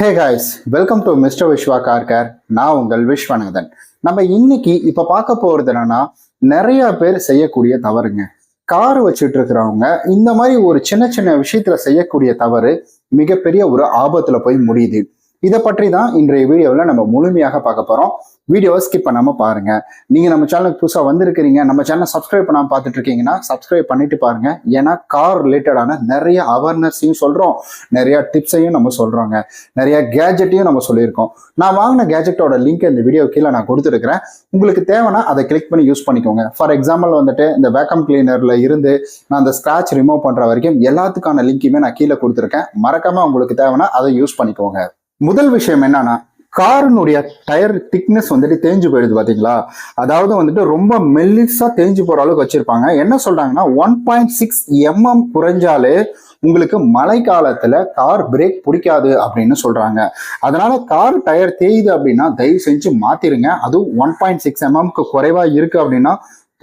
Hey guys welcome to mister Vishwa Karkar நான் உங்கள் விஸ்வநாதன். நம்ம இன்னைக்கு இப்ப பார்க்க போறது என்னன்னா நிறைய பேர் செய்யக்கூடிய தவறுங்க. கார் வச்சுட்டு இருக்கிறவங்க இந்த மாதிரி ஒரு சின்ன சின்ன விஷயத்துல செய்யக்கூடிய தவறு மிகப்பெரிய ஒரு ஆபத்துல போய் முடியுது. இதை பற்றி தான் இன்றைய வீடியோவில் நம்ம முழுமையாக பார்க்க போகிறோம் வீடியோவை ஸ்கிப் பண்ணாமல் பாருங்கள் நீங்கள் நம்ம சேனலுக்கு புதுசாக வந்திருக்கிறீங்க நம்ம சேனல் சப்ஸ்கிரைப் பண்ணாமல் பார்த்துட்டு இருக்கீங்கன்னா சப்ஸ்கிரைப் பண்ணிட்டு பாருங்கள் ஏன்னா கார் ரிலேட்டடான நிறைய அவேர்னஸையும் சொல்கிறோம் நிறைய டிப்ஸையும் நம்ம சொல்கிறோங்க நிறைய கேஜெட்டையும் நம்ம சொல்லியிருக்கோம். நான் வாங்கின கேஜெட்டோட லிங்க் இந்த வீடியோ கீழே நான் கொடுத்துருக்கிறேன். உங்களுக்கு தேவைன்னா அதை கிளிக் பண்ணி யூஸ் பண்ணிக்கோங்க. ஃபார் எக்ஸாம்பிள் வந்துட்டு இந்த வேக்கம் கிளீனரில் இருந்து நான் அந்த ஸ்க்ராச் ரிமூவ் பண்ணுற வரைக்கும் எல்லாத்துக்கான லிங்க்குமே நான் கீழே கொடுத்துருக்கேன். மறக்காமல் உங்களுக்கு தேவைன்னா அதை யூஸ் பண்ணிக்கோங்க. முதல் விஷயம் என்னன்னா காரினுடைய டயர் திக்னஸ் வந்துட்டு தேஞ்சு போயிடுது பாத்தீங்களா? அதாவது வந்துட்டு ரொம்ப மெல்லிஸா தேஞ்சு போற அளவுக்கு வச்சிருப்பாங்க. என்ன சொல்றாங்கன்னா ஒன் பாயிண்ட் சிக்ஸ் எம்எம் குறைஞ்சாலே உங்களுக்கு மழை கார் பிரேக் பிடிக்காது அப்படின்னு சொல்றாங்க. அதனால கார் டயர் தேயுது அப்படின்னா தயவு செஞ்சு மாத்திருங்க. அதுவும் ஒன் பாயிண்ட் சிக்ஸ் எம்எம்க்கு குறைவா இருக்கு அப்படின்னா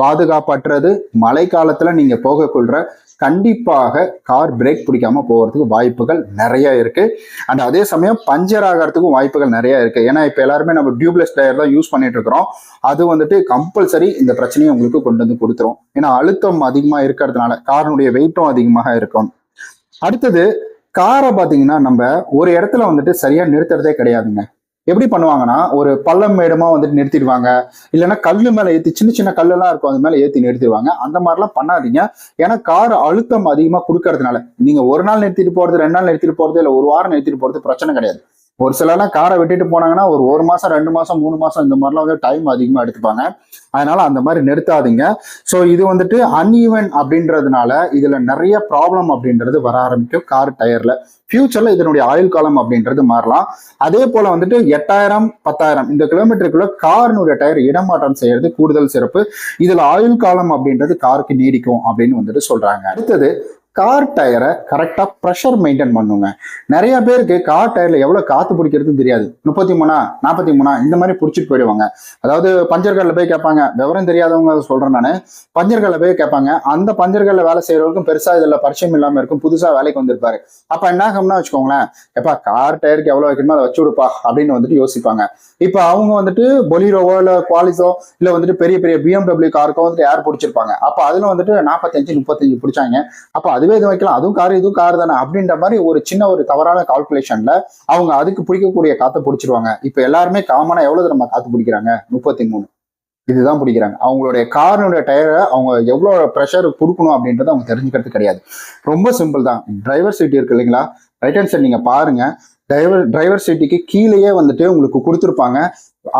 பாதுகாப்பற்றது மழை காலத்துல நீங்க போகக்கொள்ற கண்டிப்பாக கார் பிரேக் பிடிக்காம போகிறதுக்கு வாய்ப்புகள் நிறைய இருக்கு. அண்ட் அதே சமயம் பஞ்சர் ஆகிறதுக்கும் வாய்ப்புகள் நிறைய இருக்கு. ஏன்னா இப்போ எல்லாருமே நம்ம டியூப்லெஸ் டயர் தான் யூஸ் பண்ணிட்டு இருக்கிறோம். அது வந்துட்டு கம்பல்சரி இந்த பிரச்சனையை உங்களுக்கு கொண்டு வந்து கொடுத்துரும். ஏன்னா அழுத்தம் அதிகமாக இருக்கிறதுனால காரனுடைய வெயிட்டும் அதிகமாக இருக்கும். அடுத்தது காரை பார்த்தீங்கன்னா நம்ம ஒரு இடத்துல வந்துட்டு சரியா நிறுத்துறதே கிடையாதுங்க. எப்படி பண்ணுவாங்கன்னா ஒரு பள்ளம் மேடமா வந்துட்டு நிறுத்திடுவாங்க. இல்லைன்னா கல்லு மேல ஏத்தி சின்ன சின்ன கல்லெல்லாம் இருக்கும் அது மேல ஏத்தி நிறுத்திடுவாங்க. அந்த மாதிரிலாம் பண்ணாதீங்க. ஏன்னா கார் அழுத்தம் அதிகமா கொடுக்கறதுனால. நீங்க ஒரு நாள் நிறுத்திட்டு போறது ரெண்டு நாள் நிறுத்திட்டு போறது இல்ல ஒரு வாரம் நிறுத்திட்டு போறது பிரச்சனை கிடையாது. ஒரு சிலர்லாம் காரை விட்டுட்டு போனாங்கன்னா ஒரு ஒரு மாசம் ரெண்டு மாசம் மூணு மாசம் இந்த மாதிரிலாம் வந்து டைம் அதிகமா எடுத்துப்பாங்க. அதனால அந்த மாதிரி நிறுத்தாதீங்க. ஸோ இது வந்துட்டு அன்ஈவன் அப்படின்றதுனால இதுல நிறைய ப்ராப்ளம் அப்படின்றது வர ஆரம்பிக்கும். கார் டயர்ல ஃபியூச்சர்ல இதனுடைய ஆயுள் காலம் அப்படின்றது மாறலாம். அதே போல வந்துட்டு எட்டாயிரம் பத்தாயிரம் இந்த கிலோமீட்டருக்குள்ள காரினுடைய டயர் இடமாற்றம் செய்யறது கூடுதல் சிறப்பு. இதுல ஆயுள் காலம் அப்படின்றது காருக்கு நீடிக்கும் அப்படின்னு வந்துட்டு சொல்றாங்க. அடுத்தது கார் டயரை கரெக்டாக ப்ரெஷர் மெயின்டைன் பண்ணுங்க. நிறைய பேருக்கு கார் டயரில் எவ்வளோ காற்று பிடிக்கிறதுன்னு தெரியாது. முப்பத்தி மூணா நாற்பத்தி மூணா இந்த மாதிரி பிடிச்சிட்டு போயிடுவாங்க. அதாவது பஞ்சர்களில் போய் கேட்பாங்க. விவரம் தெரியாதவங்க சொல்கிறேன் நான். பஞ்சர்களில் போய் கேட்பாங்க. அந்த பஞ்சர்களில் வேலை செய்கிறவருக்கும் பெருசாக இதில் பரிச்சயம் இல்லாமல் இருக்கும். புதுசாக வேலைக்கு வந்திருப்பாரு. அப்போ என்ன ஆகும்னா வச்சுக்கோங்களேன் எப்பா கார் டயருக்கு எவ்வளோ வைக்கணுமோ அதை வச்சு விடுப்பா அப்படின்னு வந்துட்டு யோசிப்பாங்க. இப்போ அவங்க வந்துட்டு பொலிரோவோ இல்லை குவாலிஸோ இல்லை வந்துட்டு பெரிய பெரிய பிஎம்டபிள்யூ காருக்கோ வந்துட்டு ஏர் பிடிச்சிருப்பாங்க. அப்போ அதில் வந்துட்டு நாற்பத்தஞ்சு முப்பத்தஞ்சு பிடிச்சாங்க. அப்போ அதுவே இது வைக்கலாம். அதுவும் கார் இதுவும் கார் தானே அப்படின்ற மாதிரி ஒரு சின்ன ஒரு தவறான கால்குலேஷன்ல அவங்க அதுக்கு பிடிக்கக்கூடிய காத்தை பிடிச்சிருவாங்க. இப்போ எல்லாருமே காமனா எவ்வளவு நம்ம காத்து பிடிக்கிறாங்க? முப்பத்தி மூணு. இதுதான் பிடிக்கிறாங்க. அவங்களுடைய காரினுடைய டயரை அவங்க எவ்வளோ ப்ரெஷர் கொடுக்கணும் அப்படின்றத அவங்க தெரிஞ்சுக்கிறது கிடையாது. ரொம்ப சிம்பிள் தான். டிரைவர் சீட் இருக்கு இல்லைங்களா? ரைட் ஹேண்ட் சைட் நீங்கள் பாருங்க. டிரைவர் டிரைவர் சீட்டுக்கு கீழேயே வந்துட்டு உங்களுக்கு கொடுத்துருப்பாங்க.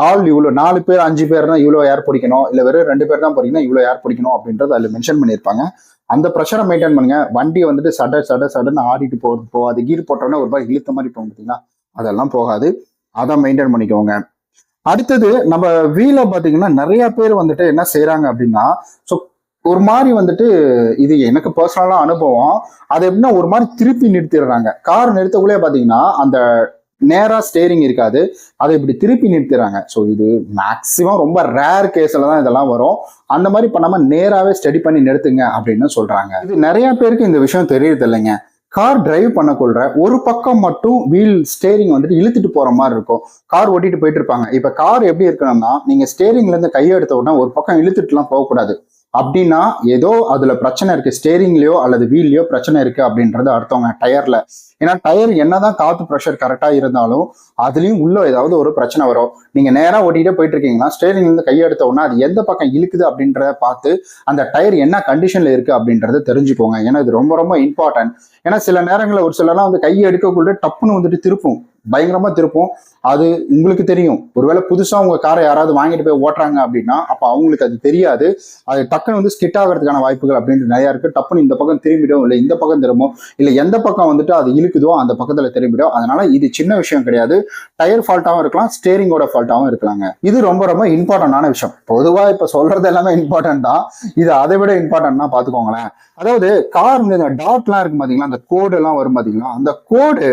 ஆள் இவ்வளோ நாலு பேர் அஞ்சு பேர்னா இவ்வளோ ஏர் பிடிக்கணும். இல்லை வெறும் ரெண்டு பேர் தான் போறீங்கன்னா இவ்வளோ ஏர் பிடிக்கணும் அப்படின்றது அதில் மென்ஷன் பண்ணியிருப்பாங்க. அந்த ப்ரெஷரை மெயின்டைன் பண்ணுங்க. வண்டி வந்துட்டு சட சட சடன்னு ஆடிட்டு போகிறது போகாது. கீர் போட்டோன்னே ஒரு மாதிரி இழுத்த மாதிரி போகும் பார்த்தீங்கன்னா அதெல்லாம் போகாது. அதை மெயின்டைன் பண்ணிக்கோங்க. அடுத்தது நம்ம வீல பார்த்தீங்கன்னா நிறைய பேர் வந்துட்டு என்ன செய்கிறாங்க அப்படின்னா ஸோ ஒரு மாதிரி வந்துட்டு இது எனக்கு பர்சனலாக அனுபவம். அது எப்படின்னா ஒரு மாதிரி திருப்பி நிறுத்திடுறாங்க. கார் நிறுத்தக்குள்ளே பார்த்தீங்கன்னா அந்த நேராக ஸ்டேரிங் இருக்காது. அதை இப்படி திருப்பி நிறுத்திடுறாங்க. ஸோ இது மேக்ஸிமம் ரொம்ப ரேர் கேஸில் தான் இதெல்லாம் வரும். அந்த மாதிரி பண்ணாமல் நேராகவே ஸ்டடி பண்ணி நிறுத்துங்க அப்படின்னு சொல்கிறாங்க இது நிறையா பேருக்கு இந்த விஷயம் தெரியறது இல்லைங்க. கார் டிரைவ் பண்ணக்குள்ள ஒரு பக்கம் மட்டும் வீல் ஸ்டேரிங் வந்துட்டு இழுத்துட்டு போற மாதிரி இருக்கும். கார் ஓட்டிட்டு போயிட்டு இருப்பாங்க. இப்ப கார் எப்படி இருக்கணும்னா நீங்க ஸ்டேரிங்ல இருந்து கையை எடுத்த உடனே ஒரு பக்கம் இழுத்துட்டுலாம் போகக்கூடாது. அப்படின்னா ஏதோ அதுல பிரச்சனை இருக்கு ஸ்டேரிங்லயோ அல்லது வீல்லயோ பிரச்சனை இருக்கு அப்படின்றது அர்த்தவங்க டயர்ல ஏன்னா டயர் என்னதான் காத்து ப்ரெஷர் கரெக்டா இருந்தாலும் அதுலயும் உள்ள ஏதாவது ஒரு பிரச்சனை வரும். நீங்க நேரா ஓட்டிகிட்டே போயிட்டு இருக்கீங்கன்னா ஸ்டேரிங்ல இருந்து கையெடுத்த உடனே அது எந்த பக்கம் இழுக்குது அப்படின்றத பார்த்து அந்த டயர் என்ன கண்டிஷன்ல இருக்கு அப்படின்றத தெரிஞ்சுக்கோங்க. ஏன்னா இது ரொம்ப ரொம்ப இம்பார்ட்டன்ட் ஏன்னா சில நேரங்களில் ஒரு சிலர்லாம் வந்து கையை எடுக்கக்குள்ள டப்புன்னு வந்துட்டு திருப்பும். பயங்கரமா திருப்பும். அது உங்களுக்கு தெரியும். ஒருவேளை புதுசா உங்க காரை யாராவது வாங்கிட்டு போய் ஓட்டுறாங்க அப்படின்னா அப்ப அவங்களுக்கு அது தெரியாது. அது டக்குன்னு வந்து ஸ்கிட் ஆகிறதுக்கான வாய்ப்புகள் அப்படின்ட்டு நிறைய இருக்கு. டப்புன்னு இந்த பக்கம் திரும்பிடும் இல்லை இந்த பக்கம் திரும்பும் இல்லை எந்த பக்கம் வந்துட்டு அது இழுக்குதோ அந்த பக்கத்துல திரும்பிடும் அதனால இது சின்ன விஷயம் கிடையாது. டயர் ஃபால்ட்டாகவும் இருக்கலாம் ஸ்டேரிங்கோட ஃபால்ட்டாகவும் இருக்கலாங்க. இது ரொம்ப ரொம்ப இம்பார்ட்டன்டான விஷயம். பொதுவா இப்ப சொல்றது எல்லாமே இம்பார்ட்டன்ட் தான். இது அதை விட இம்பார்ட்டன்ட்னா பாத்துக்கோங்களேன் அதாவது கார் இந்த டாட்லாம் இருக்கு பாத்தீங்களா? அந்த கோடு எல்லாம் வரும் பாத்தீங்களா? அந்த கோடு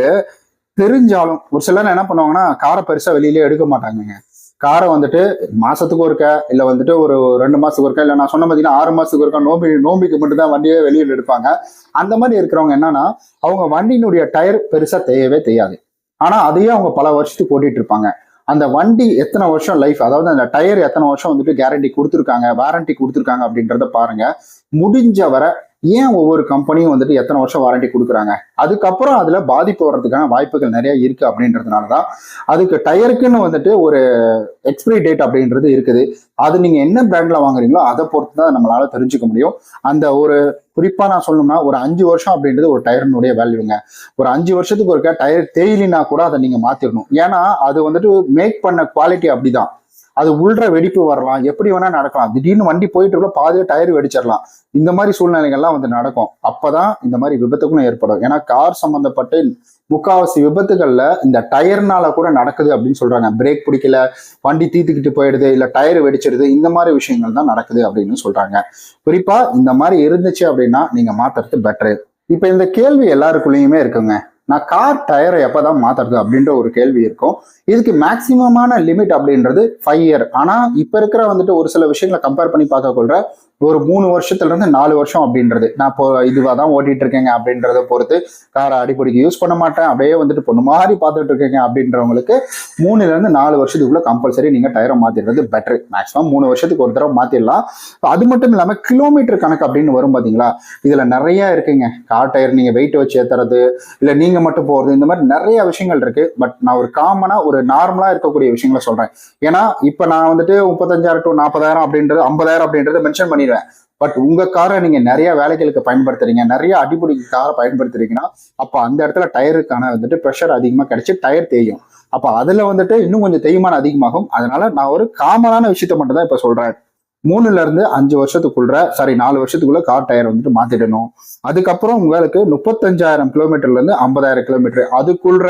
தெரிஞ்சாலும் ஒரு சிலர் என்ன பண்ணுவாங்கன்னா காரை பெருசா வெளியிலே எடுக்க மாட்டாங்கங்க. காரை வந்துட்டு மாசத்துக்கு ஒருக்க இல்ல வந்துட்டு ஒரு ரெண்டு மாசத்துக்கு ஒருக்க இல்ல நான் சொன்ன பாத்தீங்கன்னா ஆறு மாசத்துக்கு ஒருக்கா நோம்பி நோம்பிக்கு மட்டும் தான் வண்டியே வெளியில் எடுப்பாங்க. அந்த மாதிரி இருக்கிறவங்க என்னன்னா அவங்க வண்டியினுடைய டயர் பெருசா தேயவே தெரியாது ஆனா அதையே அவங்க பல வருஷத்துக்கு ஓட்டிட்டு இருப்பாங்க. அந்த வண்டி எத்தனை வருஷம் லைஃப் அதாவது அந்த டயர் எத்தனை வருஷம் வந்துட்டு கேரண்டி கொடுத்துருக்காங்க வாரண்டி கொடுத்துருக்காங்க அப்படின்றத பாருங்க. முடிஞ்ச வரை ஏன் ஒவ்வொரு கம்பெனியும் வந்துட்டு எத்தனை வருஷம் வாரண்டி கொடுக்குறாங்க? அதுக்கப்புறம் அதுல பாதிப்பு வர்றதுக்கான வாய்ப்புகள் நிறைய இருக்கு அப்படின்றதுனால தான் அதுக்கு டயருக்குன்னு வந்துட்டு ஒரு எக்ஸ்பிரி டேட் அப்படின்றது இருக்குது. அது நீங்க என்ன பிராண்ட்ல வாங்குறீங்களோ அதை பொறுத்து தான் நம்மளால தெரிஞ்சுக்க முடியும். அந்த ஒரு குறிப்பா நான் சொல்லணும்னா ஒரு அஞ்சு வருஷம் அப்படின்றது ஒரு டயரினுடைய வேல்யூங்க ஒரு அஞ்சு வருஷத்துக்கு ஒருக்க டயர் தேயிலினா கூட அதை நீங்க மாத்திடணும் ஏன்னா அது வந்துட்டு மேக் பண்ண குவாலிட்டி அப்படிதான். அது உள்ற வெடிப்பு வரலாம். எப்படி வேணா நடக்கலாம். திடீர்னு வண்டி போயிட்டு இருக்க பாதியே டயர் வெடிச்சிடலாம் இந்த மாதிரி சூழ்நிலைகள்லாம் வந்து நடக்கும். அப்பதான் இந்த மாதிரி விபத்துக்கும் ஏற்படும். ஏன்னா கார் சம்பந்தப்பட்ட முக்காவாசி விபத்துகள்ல இந்த டயர்னால கூட நடக்குது அப்படின்னு சொல்றாங்க. பிரேக் பிடிக்கல வண்டி தீத்துக்கிட்டு போயிடுது இல்ல டயர் வெடிச்சிடுது இந்த மாதிரி விஷயங்கள் தான் நடக்குது அப்படின்னு சொல்றாங்க. குறிப்பா இந்த மாதிரி இருந்துச்சு அப்படின்னா நீங்க மாத்துறது பெட்டரு இப்ப இந்த கேள்வி எல்லாருக்குள்ளேயுமே இருக்குங்க. நான் கார் டயரை எப்பதான் மாத்துறது அப்படின்ற ஒரு கேள்வி இருக்கும். இதுக்கு மேக்சிமமான லிமிட் அப்படின்றது ஃபைவ் இயர் ஆனால் இப்போ இருக்கிற வந்துட்டு ஒரு சில விஷயங்களை கம்பேர் பண்ணி பார்க்க கொள்ற ஒரு மூணு வருஷத்துல இருந்து நாலு வருஷம் அப்படின்றது. நான் இப்போ இதுவாக தான் ஓட்டிட்டு இருக்கேங்க அப்படின்றத பொறுத்து காரை அடிப்படைக்கு யூஸ் பண்ண மாட்டேன். அப்படியே வந்துட்டு பொண்ணு மாதிரி பார்த்துட்டு இருக்கீங்க அப்படின்றவங்களுக்கு மூணுல இருந்து நாலு வருஷத்துக்குள்ள கம்பல்சரி நீங்க டயரை மாத்திடுறது பெட்டர் மேக்ஸிமம் மூணு வருஷத்துக்கு ஒரு தடவை மாத்திடலாம். அது மட்டும் இல்லாம கிலோமீட்டர் கணக்கு அப்படின்னு வரும் பாத்தீங்களா? இதுல நிறைய இருக்குங்க. கார் டயர் நீங்க வெயிட் வச்சு ஏத்துறது இல்ல நீங்க மட்டும் போறது இந்த மாதிரி நிறைய விஷயங்கள் இருக்கு. பட் நான் ஒரு காமனா ஒரு நார்மலா இருக்கக்கூடிய விஷயங்களை சொல்றேன். ஏன்னா இப்ப நான் வந்துட்டு முப்பத்தஞ்சாயிரம் டு நாற்பதாயிரம் அப்படின்றது ஐம்பதாயிரம் அப்படின்றது மென்ஷன் பண்ணி பண்ணிடுவேன். பட் உங்க காரை நீங்க நிறைய வேலைகளுக்கு பயன்படுத்துறீங்க. நிறைய அடிப்படைக்கு காரை பயன்படுத்துறீங்கன்னா அப்ப அந்த இடத்துல டயருக்கான வந்துட்டு ப்ரெஷர் அதிகமா கிடைச்சு டயர் தேயும். அப்ப அதுல வந்துட்டு இன்னும் கொஞ்சம் தேய்மானம் அதிகமாகும். அதனால நான் ஒரு காமனான விஷயத்த மட்டும் தான் இப்ப சொல்றேன். மூணுல இருந்து அஞ்சு வருஷத்துக்குள்ள சாரி நாலு வருஷத்துக்குள்ள கார் டயர் வந்துட்டு மாத்திடணும். அதுக்கப்புறம் உங்களுக்கு முப்பத்தஞ்சாயிரம் கிலோமீட்டர்ல இருந்து ஐம்பதாயிரம் கிலோமீட்டர் அதுக்குள்ள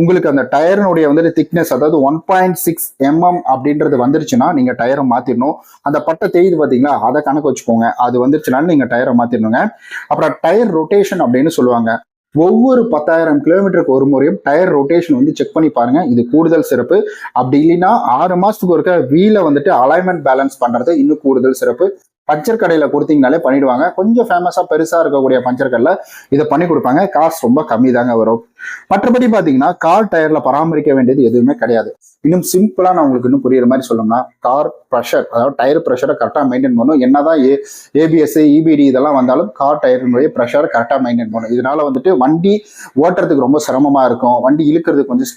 உங்களுக்கு அந்த டயரினுடைய வந்துட்டு திக்னஸ் அதாவது ஒன் பாயிண்ட் சிக்ஸ் எம்எம் அப்படின்றது வந்துருச்சுன்னா நீங்க டயரை மாத்திடணும். அந்த பட்டை தெரியுது பாத்தீங்களா அதை கணக்கு வச்சுக்கோங்க. அது வந்துருச்சுனாலும் நீங்க டயரை மாத்திடணுங்க. அப்புறம் டயர் ரொட்டேஷன் அப்படின்னு சொல்லுவாங்க. ஒவ்வொரு பத்தாயிரம் கிலோமீட்டருக்கு ஒரு முறையும் டயர் ரொட்டேஷன் வந்து செக் பண்ணி பாருங்க. இது கூடுதல் சிறப்பு. அப்படி இல்லைன்னா ஆறு மாசத்துக்கு ஒருக்க வீல வந்துட்டு அலைன்மெண்ட் பேலன்ஸ் பண்றது இன்னும் கூடுதல் சிறப்பு. பஞ்சர் கடையில கொடுத்தீங்கனாலே பண்ணிடுவாங்க. கொஞ்சம் ஃபேமஸா பெருசா இருக்கக்கூடிய பஞ்சர் கடையில இதை பண்ணி கொடுப்பாங்க. காசு ரொம்ப கம்மி தாங்க வரும். மற்றபடி பாத்தீங்கன்னா கார் டயர்ல பராமரிக்க வேண்டியது எதுவுமே கிடையாது. இன்னும் சிம்பிளா நான் உங்களுக்கு இன்னும் புரியுற மாதிரி சொல்லணும்னா கார் ப்ரெஷர் அதாவது டயர் ப்ரெஷரை கரெக்டாக மெயின்டைன் பண்ணணும். என்னதான் ஏ ஏபிஎஸ் இபிடி இதெல்லாம் வந்தாலும் கார் டயரினுடைய ப்ரெஷரை கரெக்டாக மெயின்டைன் பண்ணணும். இதனால வந்துட்டு வண்டி ஓட்டுறதுக்கு ரொம்ப சிரமமா இருக்கும். வண்டி இழுக்கிறதுக்கு கொஞ்சம்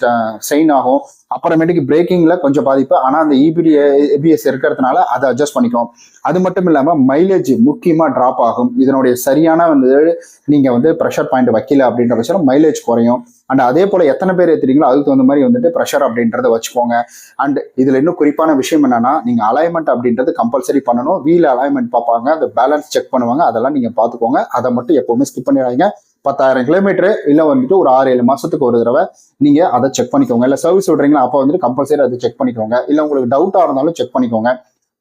ஸ்ட்ரெயின் ஆகும். அப்புறமேட்டுக்கு பிரேக்கிங்ல கொஞ்சம் பாதிப்பு. ஆனா அந்த இபிடி ஏபிஎஸ் இருக்கிறதுனால அதை அட்ஜஸ்ட் பண்ணிக்கும் அது மட்டும் இல்லாம மைலேஜ் முக்கியமா டிராப் ஆகும். இதனுடைய சரியான வந்து நீங்க வந்து ப்ரெஷர் பாயிண்ட் வைக்கல அப்படின்ற பட்சம் மைலேஜ் குறையும். அண்ட் அதே போல எத்தனை பேர் ஏத்துறீங்களோ அதுக்கு தகுந்த மாதிரி வந்துட்டு ப்ரெஷர் அப்படின்றத வச்சுக்கோங்க. அண்ட் இதுல இன்னும் குறிப்பான விஷயம் என்னன்னா நீங்க அலைன்மெண்ட் அப்படின்றது கம்பல்சரி பண்ணணும். வீல் அலைன்மெண்ட் பார்ப்பாங்க அந்த பேலன்ஸ் செக் பண்ணுவாங்க அதெல்லாம் நீங்க பாத்துக்கோங்க அதை மட்டும் எப்பவுமே ஸ்கிப் பண்ணிடாதீங்க. பத்தாயிரம் கிலோமீட்டர் இல்ல வந்துட்டு ஒரு ஆறு ஏழு மாசத்துக்கு ஒரு தடவை நீங்க அதை செக் பண்ணிக்கோங்க. இல்ல சர்வீஸ் விடுறீங்களா அப்போ வந்துட்டு கம்பல்சரி அதை செக் பண்ணிக்கோங்க. இல்ல உங்களுக்கு டவுட்டா இருந்தாலும் செக் பண்ணிக்கோங்க.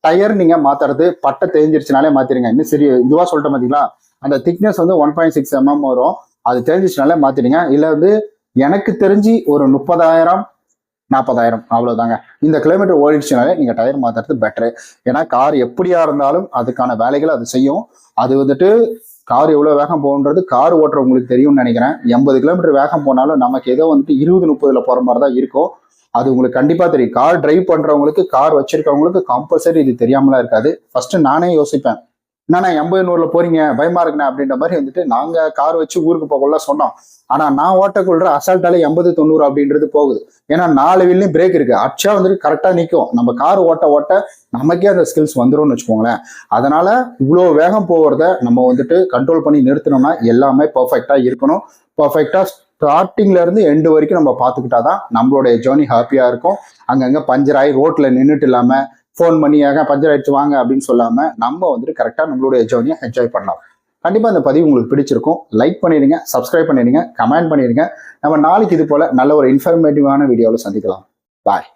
டயர் நீங்க மாத்துறது பட்டை தெரிஞ்சிருச்சுனாலே மாத்திருங்க இன்னும் சரி இதுவா சொல்லிட்டேன் பாத்தீங்களா? அந்த திக்னஸ் வந்து ஒன் பாயிண்ட் சிக்ஸ் எம்எம் வரும். அது தெரிஞ்சிச்சுனாலே மாற்றிடுங்க இல்ல வந்து எனக்கு தெரிஞ்சு ஒரு முப்பதாயிரம் நாற்பதாயிரம் அவ்வளவுதாங்க. இந்த கிலோமீட்டர் ஓடிடுச்சுனாலே நீங்க டயர் மாத்துறது பெட்டரு ஏன்னா கார் எப்படியா இருந்தாலும் அதுக்கான வேலைகளை அது செய்யும். அது வந்துட்டு கார் எவ்வளவு வேகம் போகுன்றது கார் ஓட்டுறவங்களுக்கு தெரியும்னு நினைக்கிறேன். எண்பது கிலோமீட்டர் வேகம் போனாலும் நமக்கு ஏதோ வந்துட்டு இருபது முப்பதுல போற மாதிரி தான் இருக்கும். அது உங்களுக்கு கண்டிப்பா தெரியும். கார் டிரைவ் பண்றவங்களுக்கு கார் வச்சிருக்கவங்களுக்கு கம்பல்சரி இது தெரியாமலாம் இருக்காது. ஃபர்ஸ்ட் நானே யோசிப்பேன். என்னண்ணா எண்பது நூறுல போறீங்க பயமா இருக்குண்ணே அப்படின்ற மாதிரி வந்துட்டு நாங்க கார் வச்சு ஊருக்கு போகல சொன்னோம். ஆனா நான் ஓட்டக்குள்ள அசால்ட்டால எண்பது தொண்ணூறு அப்படின்றது போகுது. ஏன்னா நாலு வீல்லையும் பிரேக் இருக்கு. அச்சா வந்துட்டு கரெக்டா நிற்கும் நம்ம கார் ஓட்ட ஓட்ட நமக்கே அந்த ஸ்கில்ஸ் வந்துடும்னு வச்சுக்கோங்களேன். அதனால இவ்வளோ வேகம் போகிறத நம்ம வந்துட்டு கண்ட்ரோல் பண்ணி நிறுத்தணும்னா எல்லாமே பர்ஃபெக்டா இருக்கணும். பர்ஃபெக்டா ஸ்டார்டிங்ல இருந்து எண்டு வரைக்கும் நம்ம பார்த்துக்கிட்டாதான் நம்மளுடைய ஜேர்னி ஹாப்பியா இருக்கும். அங்கங்க பஞ்சர் ஆகி ரோட்ல நின்றுட்டு இல்லாம ஃபோன் பண்ணி ஏங்க பஞ்சர் ஆயிடுச்சு வாங்க அப்படின்னு சொல்லாமல் நம்ம வந்துட்டு கரெக்டாக நம்மளுடைய ஜேர்னியை என்ஜாய் பண்ணலாம். கண்டிப்பாக இந்த பதிவு உங்களுக்கு பிடிச்சிருக்கும். லைக் பண்ணிடுங்க சப்ஸ்கிரைப் பண்ணிடுங்க கமெண்ட் பண்ணிடுங்க. நம்ம நாளைக்கு இது போல் நல்ல ஒரு இன்ஃபர்மேட்டிவான வீடியோவில் சந்திக்கலாம். பாய்